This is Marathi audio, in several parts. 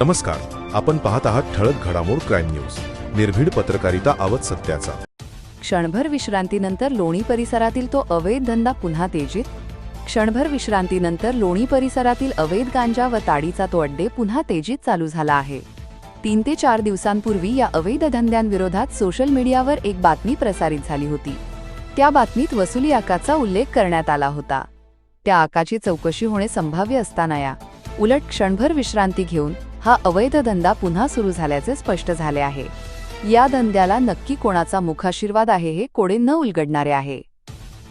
नमस्कार आपण पाहत आहात ठळक घडामोड क्राईम न्यूज. निर्भीड पत्रकारिता आवत सत्याचा. क्षणभर विश्रांतीनंतर लोणी परिसरातील तो अवैध धंदा पुन्हा तेजीत? क्षणभर विश्रांतीनंतर लोणी परिसरातील अवैध गांजा व ताडीचा तो अड्डे पुन्हा तेजीत चालू झाला आहे. तीन ते चार दिवसांपूर्वी या अवैध धंद्यांविरोधात सोशल मीडियावर एक बातमी प्रसारित झाली होती. त्या बातमीत वसुली आकाचा उल्लेख करण्यात आला होता. त्या आकाची चौकशी होणे संभाव्य असताना या. उलट क्षणभर विश्रांती घेऊन हा अवैध धंदा पुन्हा सुरू झाल्याचे स्पष्ट झाले आहे. या धंद्याला नक्की कोणाचा मुखाशीर्वाद आहे हे कोडे न उलगडणारे आहे.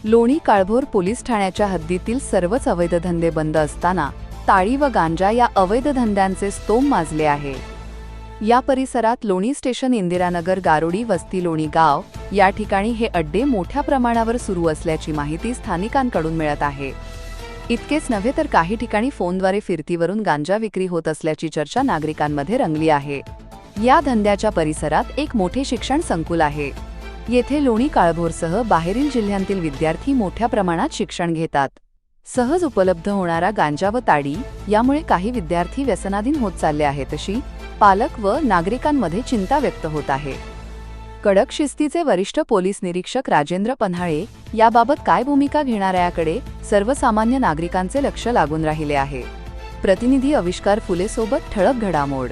लोणी काळभोर पोलीस ठाण्याच्या हद्दीतील सर्वच अवैध धंदे बंद असताना ताळी व गांजा या अवैध धंद्यांचे स्तोम माजले आहे. या परिसरात लोणी स्टेशन इंदिरानगर गारोडी वस्ती लोणी गाव या ठिकाणी हे अड्डे मोठ्या प्रमाणावर सुरू असल्याची माहिती स्थानिकांकडून मिळत आहे. इतकेच नव्हे तर काही ठिकाणी फोनद्वारे फिरतीवरून गांजा विक्री होत असल्याची चर्चा नागरिकांमध्ये रंगली आहे. या धंद्याच्या परिसरात एक मोठे शिक्षण संकुल आहे. येथे लोणी काळभोरसह बाहेरील जिल्ह्यांतील विद्यार्थी मोठ्या प्रमाणात शिक्षण घेतात. सहज उपलब्ध होणारा गांजा व ताडी यामुळे काही विद्यार्थी व्यसनाधीन होत चालले आहेत अशी पालक व नागरिकांमध्ये चिंता व्यक्त होत आहे. कडक शिस्तीचे वरिष्ठ पोलीस निरीक्षक राजेंद्र पन्हाळे याबाबत काय भूमिका घेणाऱ्याकडे सर्वसामान्य नागरिकांचे लक्ष लागून राहिले आहे. प्रतिनिधी आविष्कार फुलेसोबत ठळक घडामोड.